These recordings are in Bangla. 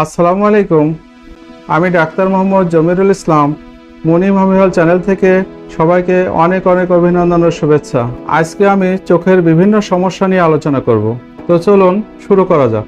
আসসালামু আলাইকুম। আমি ডাক্তার মোহাম্মদ জমিরুল ইসলাম মনিম হামিহল চ্যানেল থেকে সবাইকে অনেক অনেক অভিনন্দন ও শুভেচ্ছা। আজকে আমি চোখের বিভিন্ন সমস্যা নিয়ে আলোচনা করব। তো চলুন শুরু করা যাক।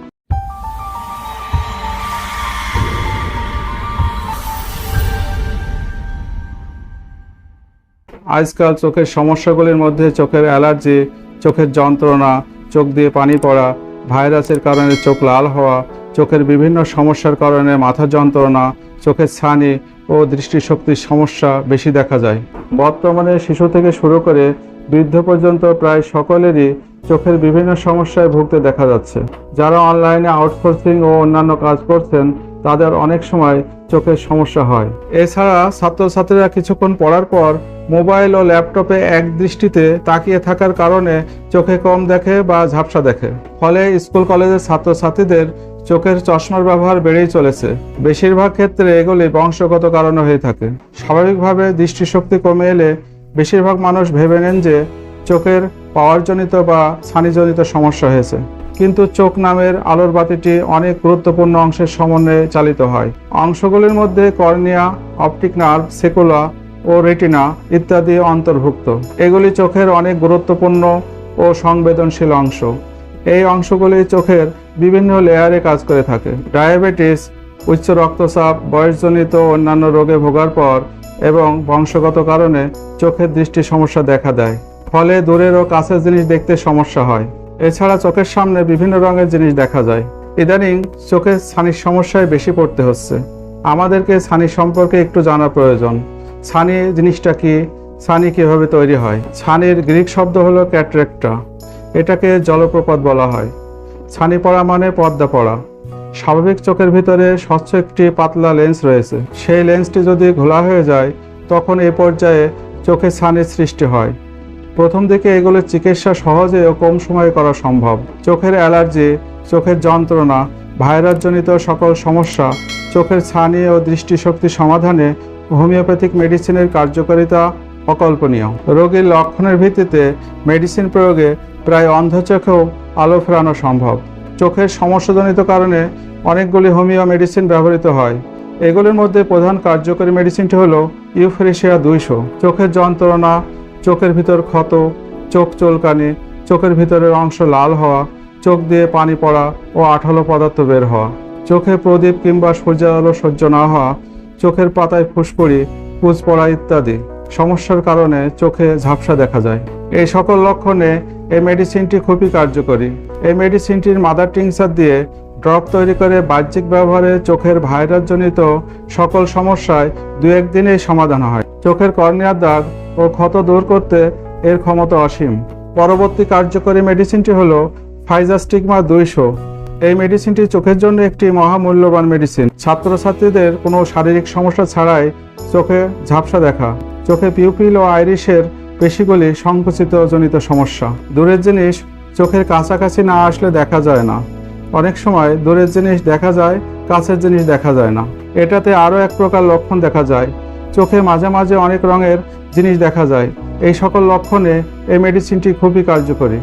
আজকাল চোখের সমস্যাগুলির মধ্যে চোখের অ্যালার্জি, চোখের যন্ত্রণা, চোখ দিয়ে পানি পড়া, ভাইরাসের কারণে চোখ লাল হওয়া চোখের বিভিন্ন সমস্যার কারণে মাথা যন্ত্রণা, চোখের ছানি ও দৃষ্টিশক্তির সমস্যা বেশি দেখা যায়। বর্তমানে শিশু থেকে শুরু করে বৃদ্ধ পর্যন্ত প্রায় সকলেরই চোখের বিভিন্ন সমস্যায় ভুগতে দেখা যাচ্ছে। যারা অনলাইনে আউটসোর্সিং ও অন্যান্য কাজ করছেন, তাদের অনেক সময় চোখের সমস্যা হয়। এছাড়া ছাত্রছাত্রীরা কিছুক্ষণ পড়ার পর মোবাইল ও ল্যাপটপে এক দৃষ্টিতে তাকিয়ে থাকার কারণে চোখে কম দেখে বা ঝাপসা দেখে। ফলে স্কুল কলেজের ছাত্রছাত্রীদের চোখের চশমার ব্যবহার বেড়েই চলেছে। বেশিরভাগ ক্ষেত্রে এগুলি বংশগত কারণে হয়ে থাকে। স্বাভাবিকভাবে দৃষ্টিশক্তি কমে এলে বেশিরভাগ মানুষ ভেবে নেন যে চোখের পাওয়ারজনিত বা ছানিজনিত সমস্যা হয়েছে। কিন্তু চোখ নামের আলোর বাতিটি অনেক গুরুত্বপূর্ণ অংশের সমন্বয়ে চালিত হয়। অংশগুলির মধ্যে কর্নিয়া, অপটিক নার্ভ, সেকুলা ও রেটিনা ইত্যাদি অন্তর্ভুক্ত। এগুলি চোখের অনেক গুরুত্বপূর্ণ ও সংবেদনশীল অংশ। এই অংশগুলি চোখের বিভিন্ন লেয়ারে কাজ করে থাকে। ডায়াবেটিস, উচ্চ রক্তচাপ, বয়সজনিত অন্যান্য রোগে ভোগার পর এবং বংশগত কারণে চোখের দৃষ্টি সমস্যা দেখা দেয়। ফলে দূরের ও কাছের জিনিস দেখতে সমস্যা হয়। এছাড়া চোখের সামনে বিভিন্ন রঙের জিনিস দেখা যায়। ইদানিং চোখের ছানির সমস্যায় বেশি পড়তে হচ্ছে। আমাদেরকে ছানি সম্পর্কে একটু জানা প্রয়োজন। ছানি জিনিসটা কি? ছানি কীভাবে তৈরি হয়? ছানির গ্রিক শব্দ হলো ক্যাটরেক্টা। এটাকে জলপ্রপাত বলা হয়। ছানি পড়া মানে পর্দা পড়া। স্বাভাবিক চোখের ভিতরে স্বচ্ছ একটি পাতলা লেন্স রয়েছে। সেই লেন্সটি যদি ঘোলা হয়ে যায়, তখন এ পর্যায়ে চোখে ছানির সৃষ্টি হয়। প্রথম দিকে এগুলোর চিকিৎসা সহজে ও কম সময়ে করা সম্ভব। চোখের অ্যালার্জি, চোখের যন্ত্রণা, ভাইরাসজনিত সকল সমস্যা, চোখের ছানি ও দৃষ্টিশক্তি সমাধানে হোমিওপ্যাথিক মেডিসিনের কার্যকারিতা অকল্পনীয়। রোগীর লক্ষণের ভিত্তিতে মেডিসিন প্রয়োগে প্রায় অন্ধ চোখেও আলো ফেরানো সম্ভব। চোখের সমস্যাজনিত কারণে অনেকগুলি হোমিও মেডিসিন ব্যবহৃত হয়। এগুলির মধ্যে প্রধান কার্যকরী মেডিসিনটি হলো ইউফ্রেশিয়া দুইশো। চোখের যন্ত্রণা, চোখের ভিতর ক্ষত, চোখ চুলকানি, চোখের ভিতরের অংশ লাল হওয়া, চোখ দিয়ে পানি পড়া ও আঠালো পদার্থ বের হওয়া। চোখে প্রদীপ কিংবা সূর্যের আলো সহ্য না হওয়া, চোখের পাতায় ফুসকুড়ি পুজ পড়া ইত্যাদি। সমস্যার কারণে চোখে ঝাপসা দেখা যায়। এই সকল লক্ষণে এই মেডিসিনটি খুবই কার্যকরী। এই মেডিসিনটির মাদার টিংসার দিয়ে ড্রপ তৈরি করে বাহ্যিক ব্যবহারে চোখের ভাইরাসজনিত সকল সমস্যায় দু একদিনেই সমাধান হয়। চোখের কর্নিয়ার দাগ ও ক্ষত দূর করতে এর ক্ষমতা অসীম। পরবর্তী কার্যকরী মেডিসিনটি হলো ফাইজাস্টিগমা দুইশো। এই মেডিসিনটি চোখের জন্য একটি মহামূল্যবান মেডিসিন। ছাত্রছাত্রীদের কোনো শারীরিক সমস্যা ছাড়াই চোখে ঝাপসা দেখা। চোখে পিউপিল ও আইরিশের পেশিগুলি সংকুচিত জনিত সমস্যা। দূরের জিনিস চোখের কাছাকাছি না আসলে দেখা যায় না। অনেক সময় দূরের জিনিস দেখা যায়, কাছের জিনিস দেখা যায় না। এটাতে আরও এক প্রকার লক্ষণ দেখা যায়। চোখে মাঝে মাঝে অনেক রঙের জিনিস দেখা যায়। এই সকল লক্ষণে এই মেডিসিনটি খুবই কার্যকরী।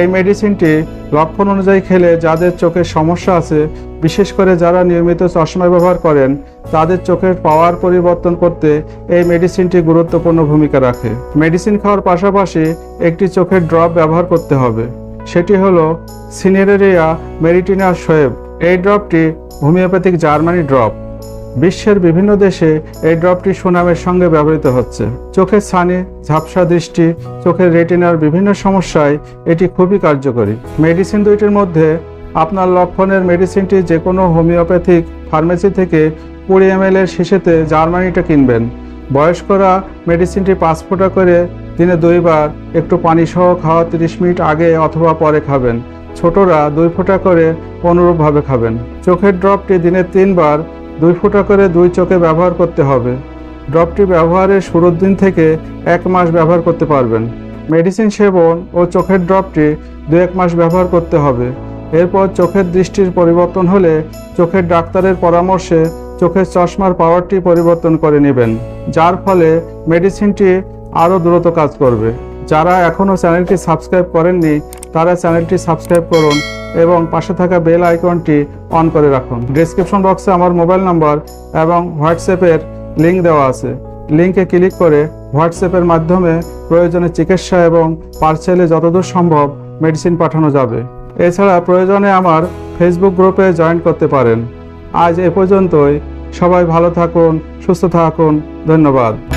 এই মেডিসিনটি লক্ষণ অনুযায়ী খেলে যাদের চোখের সমস্যা আছে, বিশেষ করে যারা নিয়মিত চশমা ব্যবহার করেন, তাদের চোখের পাওয়ার পরিবর্তন করতে এই মেডিসিনটি গুরুত্বপূর্ণ ভূমিকা রাখে। মেডিসিন খাওয়ার পাশাপাশি একটি চোখের ড্রপ ব্যবহার করতে হবে। সেটি হলো সিনেরেরিয়া মেরিটিনা শোয়েব। এই ড্রপটি হোমিওপ্যাথিক জার্মানি ড্রপ বিশ্বের বিভিন্ন দেশে এই ড্রপটি সুনামের সঙ্গে ব্যবহৃত হচ্ছে। চোখের ছানি, ঝাপসা দৃষ্টি, চোখের রেটিনার বিভিন্ন সমস্যায় এটি খুবই কার্যকরী। মেডিসিন দুইটির মধ্যে আপনার লক্ষণের মেডিসিনটি যে কোনো হোমিওপ্যাথিক ফার্মেসি থেকে কুড়ি এম এর শিশেতে জার্মানিটা কিনবেন। বয়স্করা মেডিসিনটি পাঁচ ফোঁটা করে দিনে দুইবার একটু পানি সহ খাওয়া তিরিশ মিনিট আগে অথবা পরে খাবেন। ছোটরা দুই ফোঁটা করে অনুরূপভাবে খাবেন। চোখের ড্রপটি দিনে তিনবার দুই ফোঁটা করে দুই চোখে ব্যবহার করতে হবে। ড্রপটি ব্যবহারের শুরুর দিন থেকে এক মাস ব্যবহার করতে পারবেন। মেডিসিন সেবন ও চোখের ড্রপটি দু এক মাস ব্যবহার করতে হবে। এরপর চোখের দৃষ্টির পরিবর্তন হলে চোখের ডাক্তারের পরামর্শে চোখের চশমার পাওয়ারটি পরিবর্তন করে নেবেন, যার ফলে মেডিসিনটি আরও দ্রুত কাজ করবে। যারা এখনও চ্যানেলটি সাবস্ক্রাইব করেননি, তারা চ্যানেলটি সাবস্ক্রাইব করুন এবং পাশে থাকা বেল আইকনটি অন করে রাখুন। ডেসক্রিপশন বক্সে আমার মোবাইল নাম্বার এবং হোয়াটসঅ্যাপের লিঙ্ক দেওয়া আছে। লিঙ্কে ক্লিক করে হোয়াটসঅ্যাপের মাধ্যমে প্রয়োজনে চিকিৎসা এবং পার্সেলে যতদূর সম্ভব মেডিসিন পাঠানো যাবে। এছাড়া প্রয়োজনে আমার ফেসবুক গ্রুপে জয়েন করতে পারেন। আজ এ পর্যন্তই। সবাই ভালো থাকুন, সুস্থ থাকুন। ধন্যবাদ।